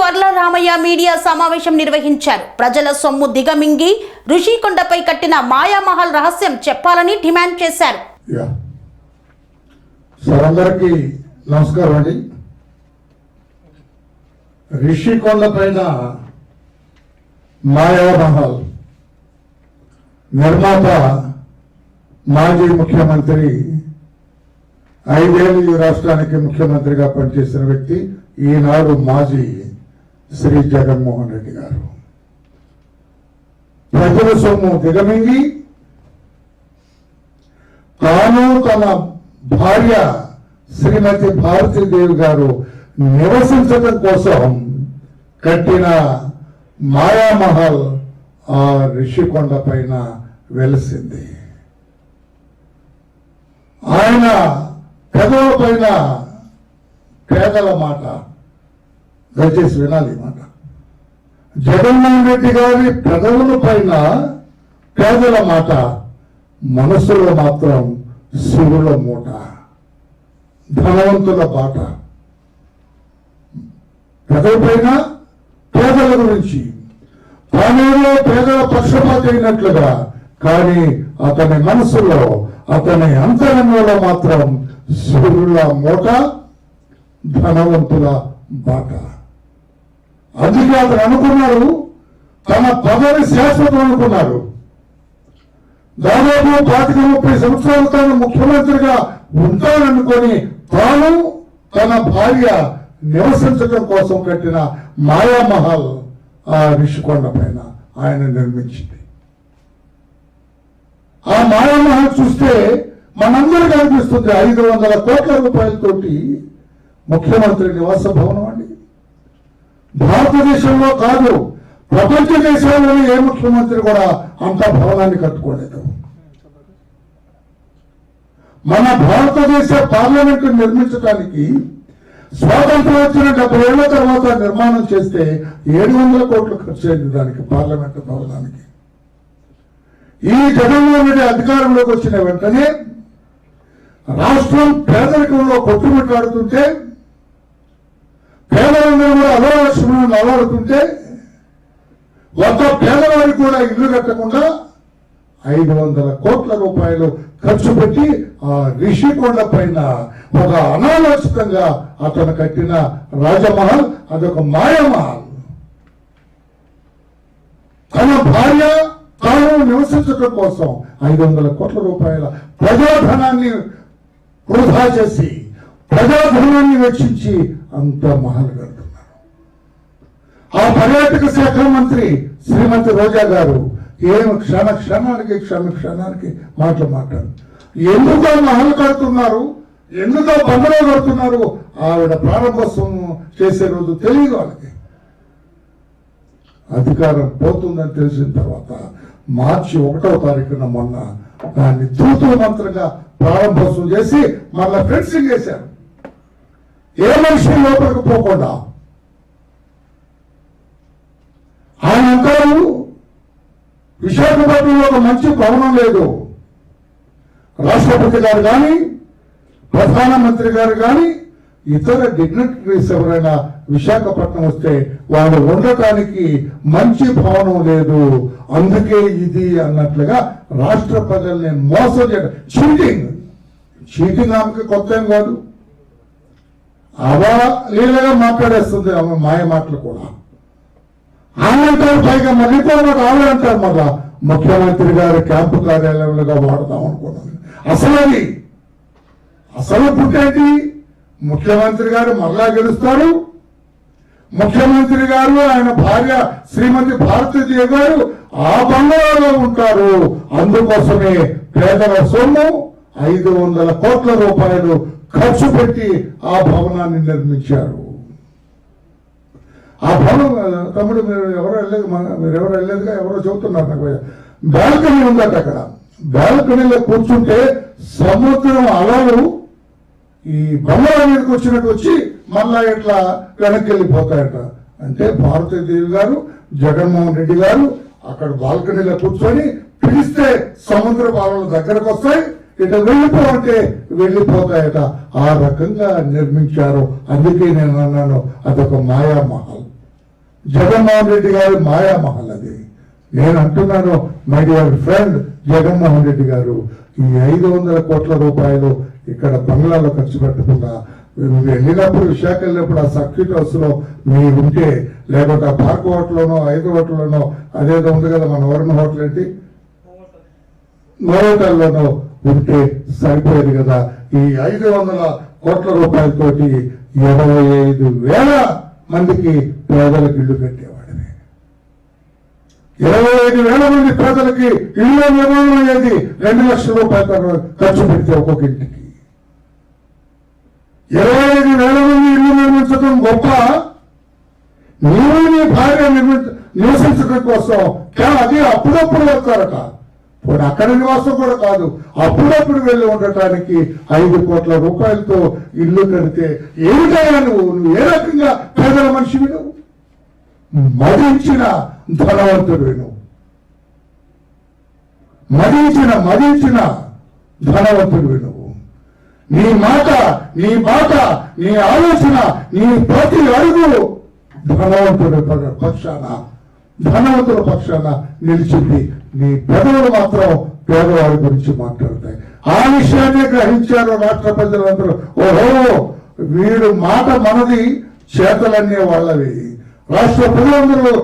Varla Ramaiah media సమావేశం నిర్వహించారు. ప్రజల సొమ్ము దిగమింగి ఋషికొండపై కట్టిన మాయామహల్ రహస్యం చెప్పాలని డిమాండ్ చేశారు. అందరికీ నమస్కారం అండి. రిషికొండ పైన మాయామహల్ నిర్మాత మాజీ ముఖ్యమంత్రి ఐదేళ్ళు ఈ రాష్ట్రానికి ముఖ్యమంత్రిగా పనిచేసిన వ్యక్తి ఈనాడు మాజీ శ్రీ జగన్మోహన్ రెడ్డి గారు. ప్రజల సొమ్ము దిగమింగి తాను తన భార్య శ్రీమతి భారతీదేవి గారు నివసించడం కోసం కట్టిన మాయామహల్ ఆ రిషికొండ పైన వెలిసింది. ఆయన పెదవుల పైన పేదల మాట. దయచేసి వినాలి మాట. జగన్మోహన్ రెడ్డి గారి పెదవుల పైన పేదల మాట మనసులో మాత్రం శివుల మూట. ధనవంతుల బాట. పెదవి పైన పేదల గురించి. తానేలో పేదల పక్షపాత అయినట్లుగా కానీ అతని మనసులో అతని అంతరంగంలో మాత్రం శివుల మూట ధనవంతుల బాట. అందుకే అతను అనుకున్నాడు తన పదవి శాశ్వతం అనుకున్నాడు దాదాపు పాతిక ముప్పై సంవత్సరాలు తాను ముఖ్యమంత్రిగా ఉంటాననుకొని తాను తన భార్య నివసించడం కోసం కట్టిన మాయామహల్ ఆ రిషికొండ పైన ఆయన నిర్మించింది. ఆ మాయామహల్ చూస్తే మనందరికీ అనిపిస్తుంది ఐదు వందల కోట్ల రూపాయలతోటి ముఖ్యమంత్రి నివాస భవనం అండి. భారతదేశంలో కాదు ప్రపంచ దేశాల్లోనే ఏ ముఖ్యమంత్రి కూడా అంత భవనాన్ని కట్టుకోలేదు. మన భారతదేశ పార్లమెంట్ నిర్మించడానికి స్వాతంత్రం వచ్చిన డెబ్బై ఏళ్ళ తర్వాత నిర్మాణం చేస్తే ఏడు వందల కోట్లు ఖర్చు అయింది దానికి పార్లమెంట్ భవనానికి. ఈ జగన్మోహన్ రెడ్డి అధికారంలోకి వచ్చిన వెంటనే రాష్ట్రం పేదరికంలో కొట్టుమిట్టాడుతుంటే పేదలందరూ కూడా అలవాల్సిన అలవాడుతుంటే ఒక్క పేదవాడికి కూడా ఇల్లు కట్టకుండా ఐదు వందల కోట్ల రూపాయలు ఖర్చు పెట్టి ఆ రిషికొండ పైన ఒక అనాలోచితంగా అతను కట్టిన రాజమహల్ అదొక మాయామహల్. తన భార్య తాను నివసించడం కోసం ఐదు వందల కోట్ల రూపాయల ప్రజాధనాన్ని వృధా చేసి ప్రజాధనాన్ని వెచ్చించి అంతా మహల్ కడుతున్నారు. ఆ పర్యాటక శాఖ మంత్రి శ్రీమతి రోజా గారు ఏం క్షణ క్షణానికి క్షణ క్షణానికి మాటలు మాట్లాడు. ఎందుకో మహల్ కడుతున్నారు? ఎందుకో బంధువులు కడుతున్నారు? ఆవిడ ప్రారంభోత్సవం చేసే రోజు తెలియదు వాళ్ళకి. అధికారం పోతుందని తెలిసిన తర్వాత మార్చి ఒకటవ తారీఖున మొన్న దాన్ని తూతూ మంత్రంగా ప్రారంభోత్సవం చేసి మళ్ళా ఫెన్సింగ్ చేశారు. ఏ మనిషి లోపలికి పోకుండా? ఆయన అంటారు విశాఖపట్నంలో ఒక మంచి భవనం లేదు. రాష్ట్రపతి గారు కానీ ప్రధానమంత్రి గారు కానీ ఇతర డిగ్నిటరీస్ ఎవరైనా విశాఖపట్నం వస్తే వాళ్ళు ఉండటానికి మంచి భవనం లేదు. అందుకే ఇది అన్నట్లుగా రాష్ట్ర ప్రజల్ని మోసం చేయడం. చీటింగ్. చీటింగ్ ఆమెకి కొత్త ఏం కాదు. అవలీలగా మాట్లాడేస్తుంది ఆమె మాయ మాటలు కూడా. ఆమె అంటారు పైగా మళ్ళీ మాకు ఆమె అంటారు మళ్ళా ముఖ్యమంత్రి గారి క్యాంపు కార్యాలయంలో వాడదాం అనుకున్నాను. అసలు అది అసలు పుట్టేంటి? ముఖ్యమంత్రి గారు మరలా గెలుస్తారు. ముఖ్యమంత్రి గారు ఆయన భార్య శ్రీమతి భారతీదేవి గారు ఆ బంగారంలో ఉంటారు. అందుకోసమే పేదల సొమ్ము ఐదు వందల కోట్ల రూపాయలు ఖర్చు పెట్టి ఆ భవనాన్ని నిర్మించారు. ఆ భవనం తమ్ముడు మీరు ఎవరు వెళ్ళలేదు మన- మీరు ఎవరు వెళ్ళలేదుగా ఎవరో చెబుతున్నారు నాకు. బాల్కనీ ఉందట అక్కడ. బాల్కనీలో కూర్చుంటే సముద్రం అలలు ఈ బంగాళా మీదకి వచ్చినట్టు వచ్చి మళ్ళా ఇట్లా వెనక్కి వెళ్ళిపోతాయట అంటే భారతీదేవి గారు జగన్మోహన్ రెడ్డి గారు అక్కడ బాల్కనీలో కూర్చొని పిలిస్తే సముద్ర పాలన దగ్గరకు వస్తాయి ఇటు వెళ్ళిపోవంటే వెళ్ళిపోతాయట. ఆ రకంగా నిర్మించారు. అందుకే నేను అన్నాను అదొక మాయామహల్. జగన్మోహన్ రెడ్డి గారి మాయామహల్ అది. నేను అంటున్నాను my dear friend Jaganmohan Reddy garu ఈ ఐదు వందల కోట్ల రూపాయలు ఇక్కడ బంగ్లాలో ఖర్చు పెట్టకుండా మీరు వెళ్ళినప్పుడు విశాఖ వెళ్ళినప్పుడు ఆ సర్క్యూట్ హౌస్లో మీరు ఉంటే లేకపోతే ఆ పార్క్ హోటల్లోనో ఐదు హోటల్లోనో అదేదో ఉంది కదా మన వరుణ హోటల్ ఏంటి? నోటల్లోనో ఉంటే సరిపోయేది కదా. ఈ ఐదు వందల కోట్ల రూపాయలతోటి ఇరవై ఐదు వేల మందికి పేదలకు ఇల్లు కట్టేవాడిని. ఇరవై ఐదు వేల మంది పేదలకి ఇల్లు నిర్మాణం అయ్యేది రెండు లక్షల రూపాయలు ఖర్చు పెడితే ఒక్కొక్క ఇంటికి. ఇరవై ఐదు వేల మంది ఇల్లు నిర్మించడం గొప్ప. నీవు నీ భార్య నిర్మించ నివసించడం కోసం కానీ అది అప్పుడప్పుడు వస్తారట? పోనీ అక్కడ నివాసం కూడా కాదు అప్పుడప్పుడు వెళ్ళి ఉండటానికి ఐదు కోట్ల రూపాయలతో ఇల్లు కడితే ఏమిటయ్యా నువ్వు? నువ్వు ఏ రకంగా పేదల మనిషివి నువ్వు? మదించిన ధనవంతుడివి నువ్వు. మదించిన మదించిన ధనవంతుడివి నువ్వు. నీ మాట నీ మాట నీ ఆలోచన నీ ప్రతి అడుగు ధనవంతుడి పక్షాన. ధనవంతుల పక్షాన నిలిచింది. నీ పెదవులు మాత్రం పేదవాడి గురించి మాట్లాడతాయి. ఆ విషయాన్ని గ్రహించారు రాష్ట్ర ప్రజలందరూ. ఓహో వీడు మాట మనది చేతలన్నీ వాళ్ళవి. రాష్ట్ర ప్రజలందరూ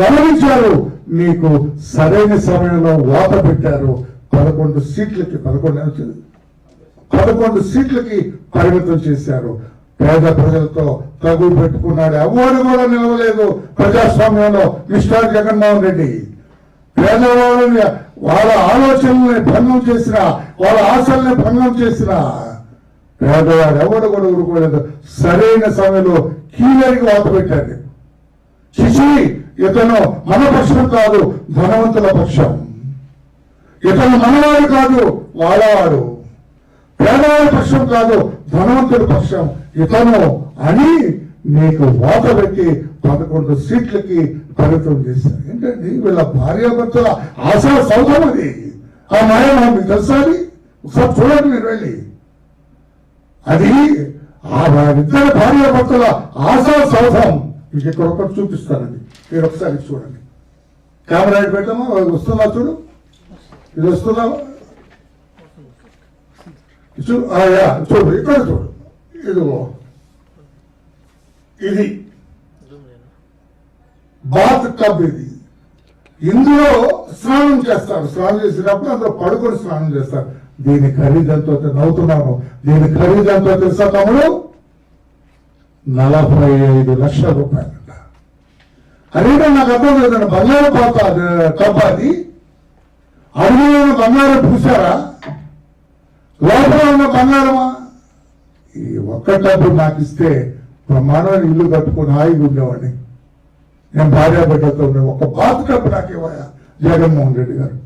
గమనించారు. మీకు సరైన సమయంలో వాత పెట్టారు. పదకొండు సీట్లకి పదకొండు పదకొండు సీట్లకి పరిమితం చేశారు. పేద ప్రజలతో తగులు పెట్టుకున్నాడు. ఎవరు కూడా నిలవలేదు ప్రజాస్వామ్యంలో. మిస్టర్ జగన్మోహన్ రెడ్డి పేదవాళ్ళని వాళ్ళ ఆలోచనల్ని భంగం చేసిన వాళ్ళ ఆశల్ని భంగం చేసిన పేదవాడు ఎవరు కూడా ఊరుకోలేదు. సరైన సమయంలో కీలరికి వాత పెట్టాడు. శిశి ఇతను మన పక్షం కాదు ధనవంతుల పక్షం. ఇతను మనవాడు కాదు వాళ్ళవాడు. పేదవాడి పక్షం కాదు ధనవంతుడి పక్షం ఇతను అని నీకు వాత పెట్టి పదకొండు సీట్లకి పరిమితం చేశారు. ఏంటండి? వీళ్ళ భార్యాభర్తల ఆశా సౌధం అది. ఆ మాయ మీకు తెలుసా ఒకసారి చూడండి మీరు వెళ్ళి. అది ఆ వారిద్దరి భార్యాభర్తల ఆశా సౌధం మీకు ఇక్కడ ఒకటి చూపిస్తానండి. మీరు ఒకసారి చూడండి. కెమెరా ఇటు పెట్టామా? వస్తుందా చూడు? ఇది వస్తుందా? చూడు ఆ, యా, చూడు ఇక్కడ చూడు. ఇదిగో. ఇది. బాత్ టబ్ ఇది. ఇందులో స్నానం చేస్తారు. స్నానం చేసేటప్పుడు అందులో పడుకొని స్నానం చేస్తారు. దీని ఖరీదంతో నవ్వుతున్నాను దీని ఖరీదంతో తెలుసా తమ్ముడు? నలభై ఐదు లక్షల రూపాయలంట అదేంటో నాకు అర్థం లేదండి బంగారు పాత టబ్ అది. అడుగులో బంగారం పూసారా లోపల ఉన్న బంగారమా? ఈ ఒక్క డబ్బు నాకు ఇస్తే బ్రహ్మాండమైన ఇల్లు కట్టుకుని హాయిగా ఉండేవాడిని. నేను భార్య బిడ్డతో ఉండే ఒక బాత్ కప్ నాకు ఇవ్వయా జగన్మోహన్ రెడ్డి గారు.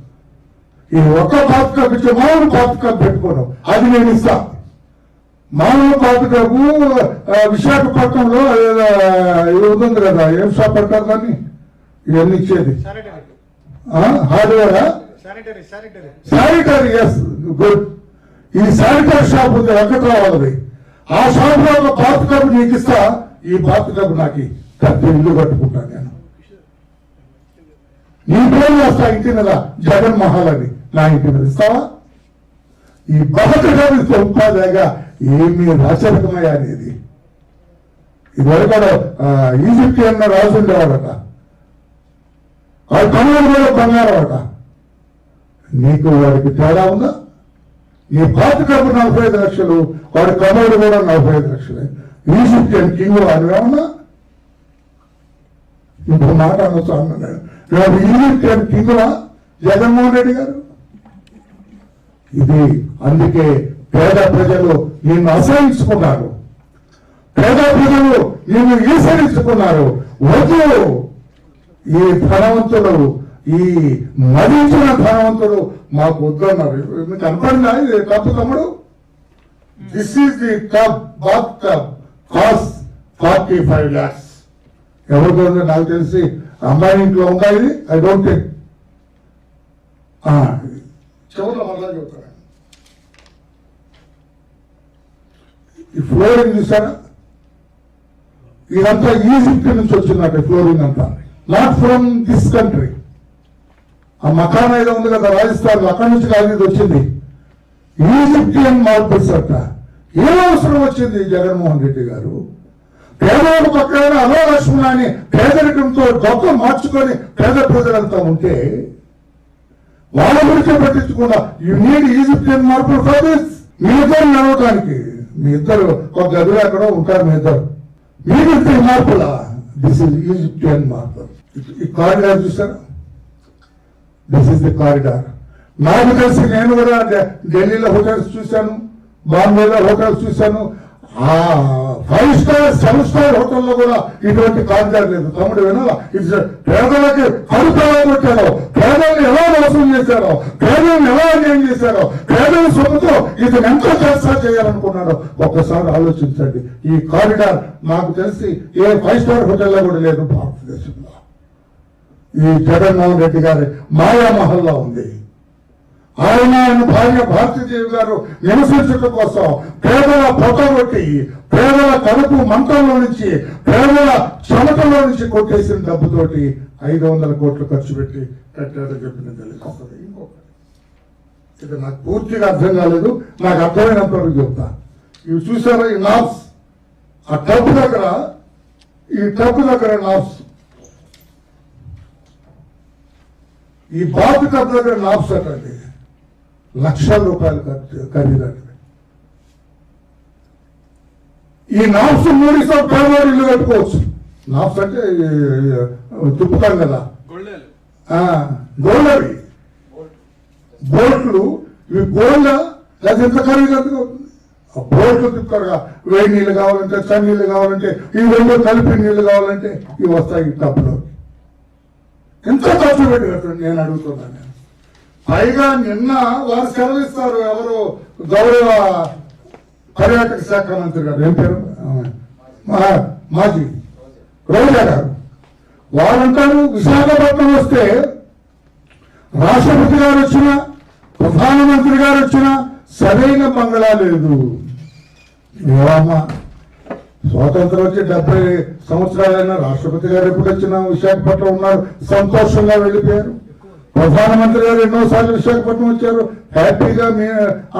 ఈ ఒక్క బాత్ కప్ ఇచ్చే మామూలు బాత్ కప్ పెట్టుకోను. అది నేను ఇస్తా. మామూలు బాత్ కప్ ఆ, విశాఖపట్నంలో ఉంది కదా ఏం షాప్ అంటారు దాన్ని? ఇవన్నీ ఇచ్చేది. హార్డ్వేరా? శానిటరీ శానిటరీ ఎస్ గుడ్ ఈ శానిటరీ షాప్ ఉంది వెంకట్రావులది ఆ షాప్లో ఒక బాత్ కప్ నీకు ఇస్తా ఈ బాత్ కప్ నాకు పెద్ద ఇల్లు కట్టుకుంటాను నేను. నీ పేరు వస్తా ఇంటి మీద జగన్ మహల్ అని నా ఇంటి మీద ఇస్తావా? ఈ బతకడానికి సంపాదగా ఏమి రాచరికమయ్యా అనేది. ఇదివరకు ఈజిప్ట్ అన్న రాజు ఉండేవాడట. వాడి కనుగోలు కూడా బంగారం అట. నీకు వాడికి తేడా ఉందా? ఈ పాత కప్పు నలభై ఐదు లక్షలు వాడి కమోడు కూడా నలభై ఐదు లక్షలే ఈజిప్టియన్ కింగ్ ఏమన్నా ఇప్పుడు మాట అనొచ్చు అన్నాడు వాడు ఈజిప్టియన్ కింగ్వా జగన్మోహన్ రెడ్డి గారు? ఇది అందుకే పేద ప్రజలు నిన్ను అసహించుకున్నారు. పేద ప్రజలు నిన్ను ఈసరించుకున్నారు వద్దు! ఈ ధనవంతులు ఈ మరించిన ధనవంతుడు మాకు వద్దన్నారు. మీకు కనపడిందా? ఇది తప్పు తమ్ముడు? This is the tub bathtub cost forty five lakhs ఎవరితో ఉందో నాకు తెలిసి అమ్మాయి ఇంట్లో ఉందా ఇది? ఐ డోంట్ థింక్ చివరిలో మళ్ళా చెబుతాను ఈ ఫ్లోరింగ్ చూసారా ఇదంతా ఈజిప్ట్ నుంచి వచ్చిందంటే ఫ్లోరింగ్ అంతా. నాట్ ఫ్రమ్ దిస్ కంట్రీ ఆ మకాన్ ఏదో ఉంది కదా రాజస్థాన్ అక్కడి నుంచి కాదు ఇది వచ్చింది. ఈజిప్టియన్ మార్బుల్స్ అంట ఏ అవసరం వచ్చింది జగన్మోహన్ రెడ్డి గారు? పేదవాడు పక్కన అలోలక్ష్మణ అని పేదరికంతో గొప్ప మార్చుకొని పేద ప్రజలంతా ఉంటే వాళ్ళ గురించి పట్టించకుండా you need Egyptian marble for this మీ ఇద్దరు నడవటానికి. మీ ఇద్దరు ఒక గదిలో ఎక్కడో ఉంటారు మీ ఇద్దరు. మీ ఇద్దరు మార్పులా? దిస్ ఇస్ ఈజిప్టియన్ మార్పుల్ ఈ కారిడార్ చూసారా దిస్ ఇస్ ది కారిడార్ నాకు తెలిసి నేను కూడా ఢిల్లీలో హోటల్స్ చూశాను బాంబేలో హోటల్స్ చూశాను. ఆ ఫైవ్ స్టార్ సెవెన్ స్టార్ హోటల్లో కూడా ఇటువంటి కారిడార్ లేదు. తమ్ముడు వినాలా? ఇది పేదలకి కడుపు పెట్టారో. పేదల్ని ఎలా మోసం చేశారో? పేదల్ని ఎలా అన్యాయం చేశారో? పేదల సొమ్ముతో ఇతను ఎంతో చేస్తా చేయాలనుకున్నాడో ఒక్కసారి ఆలోచించండి. ఈ కారిడార్ నాకు తెలిసి ఏ ఫైవ్ స్టార్ హోటల్లో కూడా లేదు భారతదేశంలో. ఈ జగన్మోహన్ రెడ్డి గారి మాయామహల్లా ఉంది. ఆయన ఆయన భార్య భారతీదేవి గారు నివసించడం కోసం పేదల పొట్టగొట్టి పేదల కడుపు మంటల్లో నుంచి పేదల చెమటలో నుంచి కొట్టేసిన డబ్బుతోటి ఐదు వందల కోట్లు ఖర్చు పెట్టి కట్టాడని చెప్పిన తెలుస్తుంది. ఇంకొకటి ఇది నాకు పూర్తిగా అర్థం కాలేదు నాకు అర్థమైనంత వరకు చెప్తా. ఇవి చూసారా ఈ నాబ్స్ ఆ టబ్ దగ్గర ఈ టబ్ దగ్గర నాబ్స్ ఈ బాతు దగ్గర నాబ్స్ అండి లక్షల రూపాయలు ఖర్చు ఖరీదండి ఈ నాబ్స్ మూడితో పేదవాడు ఇల్లు కట్టుకోవచ్చు. నాబ్స్ అంటే తిప్పుతాం కదా. ఆ, గోళ్ళవి బోట్లు ఇవి గోళ్ళ లేదా ఎంత ఖరీదు అవుతుంది? బోట్లు తిప్పుతారుగా వేడి నీళ్ళు కావాలంటే చల్ల నీళ్ళు కావాలంటే ఈ రెండు కలిపి నీళ్ళు కావాలంటే ఇవి వస్తాయి ఈ టబ్లో ఎంత ఖర్చు పెట్టి కట్టండి నేను అడుగుతున్నాను. నేను పైగా నిన్న వారు సెలవిస్తారు ఎవరు? గౌరవ పర్యాటక శాఖ మంత్రి గారు. ఏం పేరు? మాజీ. రోజా గారు. వారంటారు విశాఖపట్నం వస్తే రాష్ట్రపతి గారు వచ్చిన ప్రధానమంత్రి గారు వచ్చిన సరైన బంగళా లేదు. ఏమమ్మా? స్వాతంత్రం వచ్చి డెబ్బై సంవత్సరాలైనా రాష్ట్రపతి గారు ఎప్పుడు వచ్చినా విశాఖపట్నం ఉన్నారు. సంతోషంగా వెళ్ళిపోయారు. ప్రధానమంత్రి గారు ఎన్నోసార్లు విశాఖపట్నం వచ్చారు. హ్యాపీగా మీ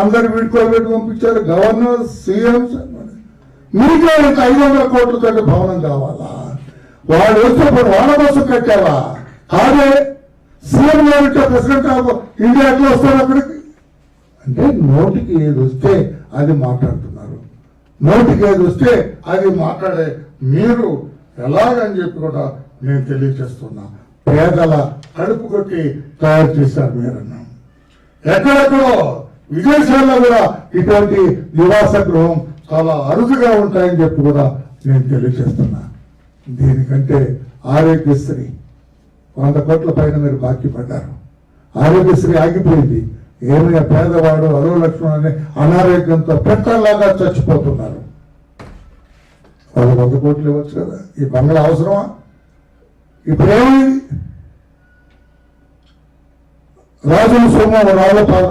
అందరు వీడుకోబెట్టి పంపించారు. గవర్నర్ సీఎం మీకే ఇంత ఐదు వందల కోట్లతో భవనం కావాలా? వాడు వచ్చినప్పుడు వాళ్ళ కోసం కట్టావా? కాదే సీఎం గారు ప్రెసిడెంట్ ఆఫ్ ఇండియా ఎట్లా వస్తారు అక్కడికి? అంటే నోటికి ఏది వస్తే అది మాట్లాడుతుంది నోటికి ఏది వస్తే అది మాట్లాడే మీరు ఎలాగని చెప్పి కూడా నేను తెలియచేస్తున్నా పేదల కడుపు కొట్టి తయారు చేశారు మీరన్నా. ఎక్కడెక్కడో విదేశాల్లో కూడా ఇటువంటి నివాస గృహం చాలా అరుదుగా ఉంటాయని చెప్పి కూడా నేను తెలియజేస్తున్నా. దీనికంటే ఆరోగ్యశ్రీ వంద కోట్ల పైన మీరు బాకీ పడ్డారు. ఆరోగ్యశ్రీ ఆగిపోయింది. ఏమైనా పేదవాడు అరవై లక్ష్మణ్ అనే అనారోగ్యంతో పెట్టలాగా చచ్చిపోతున్నారు. వాళ్ళు వంద కోట్లు ఇవ్వచ్చు కదా? ఈ బంగ్లా అవసరమా? ఇప్పుడు ఏమైంది రాజుల సోమవారం రాళ్ళపాల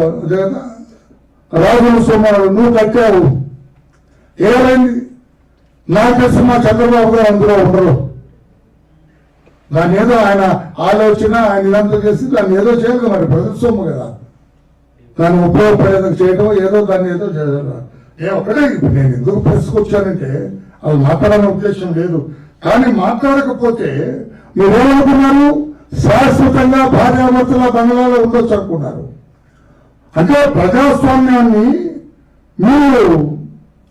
రాజుల సోమవారం నువ్వు కట్టావు ఏమైంది? నాకు మా చంద్రబాబు గారు అందులో ఉండరు. దాన్ని ఏదో ఆయన ఆలోచన ఆయన ఇదంతా చేసి దాన్ని ఏదో చేయాలి మరి ప్రజల సొమ్ము కదా? దాన్ని ఉపయోగపడేందుకు చేయటం ఏదో దాన్ని ఏదో ఏ ఒక్కటే నేను ఎందుకు ప్రెస్కొచ్చానంటే అది మాట్లాడాలనే ఉద్దేశం లేదు. కానీ మాట్లాడకపోతే మీరేమనుకున్నారు? శాశ్వతంగా భార్యాభర్తల బంగ్లాలో ఉండొచ్చు అనుకున్నారు. అంటే ప్రజాస్వామ్యాన్ని మీరు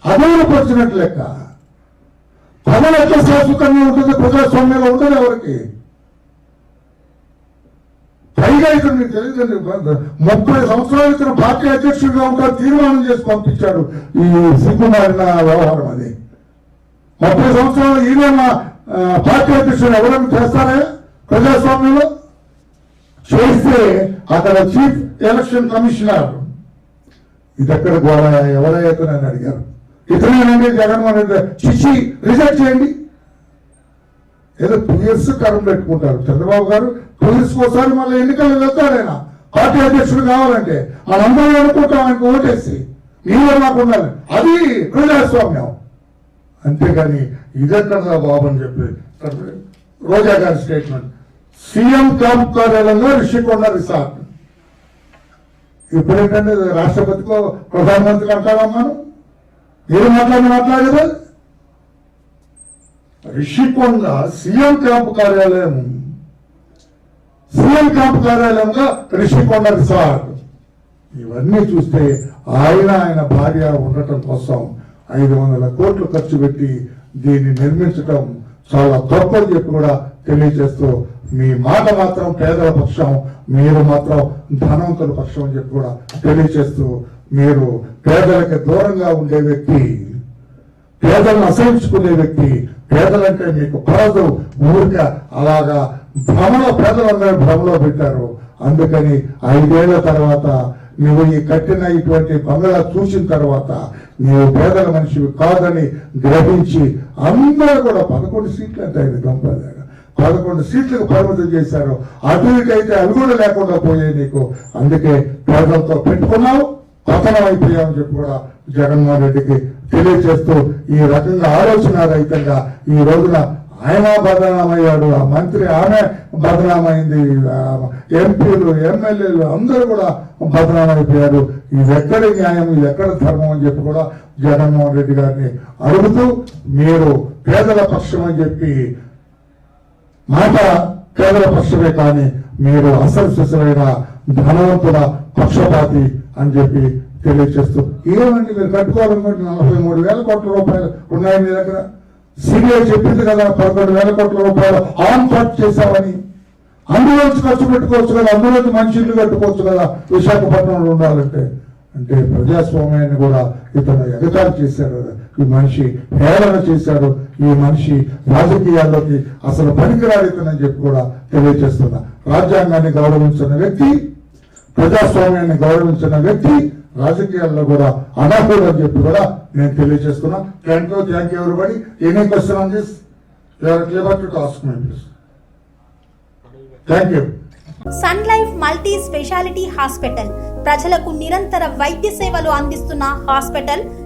అధీనపరిచినట్లు లెక్క. పదలు ఎట్లా శాశ్వతంగా ఉంటుంది ప్రజాస్వామ్యంలో ఉండదు ఎవరికి? పైగా ఇక్కడ మీకు తెలియదండి ముప్పై సంవత్సరాల ఇక్కడ పార్టీ అధ్యక్షుడిగా ఉంటారు తీర్మానం చేసి పంపించాడు. ఈ సిగ్గుమారిన వ్యవహారం అది. ముప్పై సంవత్సరాలు ఈయన మా, పార్టీ అధ్యక్షుడు ఎవరైనా చేస్తారే ప్రజాస్వామ్యంలో? చేస్తే అక్కడ చీఫ్ ఎలక్షన్ కమిషనర్. ఇది ఎక్కడ గోడ ఎవరైతే నన్ను అడిగారు? ఇతనేనండి జగన్మోహన్ రెడ్డి చిచ్చి రిజెక్ట్ చేయండి. ఏదో పిఎస్ కరం పెట్టుకుంటారు చంద్రబాబు గారు పోలీస్ ఒకసారి మళ్ళీ ఎన్నికలు వెళ్తాడు ఆయన. పార్టీ అధ్యక్షుడు కావాలంటే మనందరం అనుకుంటాం ఆయనకు ఓటేసి. నీలో నాకు ఉండాలి. అది ప్రజాస్వామ్యం. అంతేగాని ఇదెక్కడ బాబు అని చెప్పి రోజా గారి స్టేట్మెంట్ సీఎం క్యాంప్ కార్యాలయంలో రిషికొండ రిసార్ట్. ఇప్పుడేంటంటే రాష్ట్రపతికో ప్రధానమంత్రికి అంటామా మీరు మాట్లాడి మాట్లాడేది? రిషికొండ సీఎం క్యాంప్ కార్యాలయం. సీఎం క్యాంప్ కార్యాలయంగా రిషికొండ రిసార్ట్. ఇవన్నీ చూస్తే ఆయన ఆయన భార్య ఉండటం కోసం ఐదు వందల కోట్లు ఖర్చు పెట్టి దీన్ని నిర్మించటం చాలా తప్పని చెప్పి కూడా తెలియజేస్తూ మీ మాట మాత్రం పేదల పక్షం మీరు మాత్రం ధనవంతుల పక్షం అని చెప్పి కూడా తెలియజేస్తూ మీరు పేదలకు దూరంగా ఉండే వ్యక్తి పేదలను అసహించుకునే వ్యక్తి పేదలంటే మీకు పడదు ఊరిక అలాగా భ్రమలో పేదలందరూ భ్రమలో పెట్టారు. అందుకని ఐదేళ్ళ తర్వాత నువ్వు ఈ కట్టిన ఇటువంటి బంగ్లా చూసిన తర్వాత నీవు పేదల మనిషివి కాదని గ్రహించి అందరూ కూడా పదకొండు సీట్లు అంటే ఆయన గంపలేక పదకొండు సీట్లకు పరిమితం చేశారు. అటు అయితే అవి కూడా లేకుండా పోయాయి నీకు. అందుకే పేదలతో పెట్టుకున్నావు పతనం అయిపోయామని చెప్పి కూడా జగన్మోహన్ రెడ్డికి తెలియజేస్తూ ఈ రకంగా ఆలోచన రహితంగా ఈ రోజున ఆయన బదనామయ్యాడు ఆ మంత్రి ఆమె బదనామైంది ఎంపీలు ఎమ్మెల్యేలు అందరూ కూడా బదనామైపోయారు. ఇది ఎక్కడ న్యాయం ఇది ఎక్కడ ధర్మం అని చెప్పి కూడా జగన్మోహన్ రెడ్డి గారిని అడుగుతూ మీరు పేదల పక్షం అని చెప్పి మాట పేదల పక్షమే కానీ మీరు అసలు శిశువైన ధనవంతుల పక్షపాతి అని చెప్పి తెలియజేస్తూ. ఏమండి మీరు కట్టుకోవాలనుకుంటే నలభై మూడు వేల కోట్ల రూపాయలు ఉన్నాయి మీ దగ్గర. సిబిఐ చెప్పింది కదా పదకొండు వేల కోట్ల రూపాయలు ఆన్ పార్ట్ చేశామని. అందులోంచి ఖర్చు పెట్టుకోవచ్చు కదా అందులోంచి మంచి ఇల్లు కట్టుకోవచ్చు కదా విశాఖపట్నంలో ఉండాలంటే. అంటే ప్రజాస్వామ్యాన్ని కూడా ఇతను ఎగతాలు చేశాడు ఈ మనిషి హేళన చేశాడు. ఈ మనిషి రాజకీయాల్లోకి అసలు పనికిరాడు ఇతనని చెప్పి కూడా తెలియజేస్తున్నా. రాజ్యాంగాన్ని గౌరవించిన వ్యక్తి ప్రజాస్వామ్యాన్ని గౌరవించిన వ్యక్తి రాజకీయాల్లో కూడా అనర్హుడు అని చెప్పి కూడా నేను తెలియజేస్తున్నా. Thank you thank you everybody any question on this you're clear to task my please thank you Sun Life multi speciality hospital ప్రజలకు నిరంతర వైద్య సేవలు అందిస్తున్న హాస్పిటల్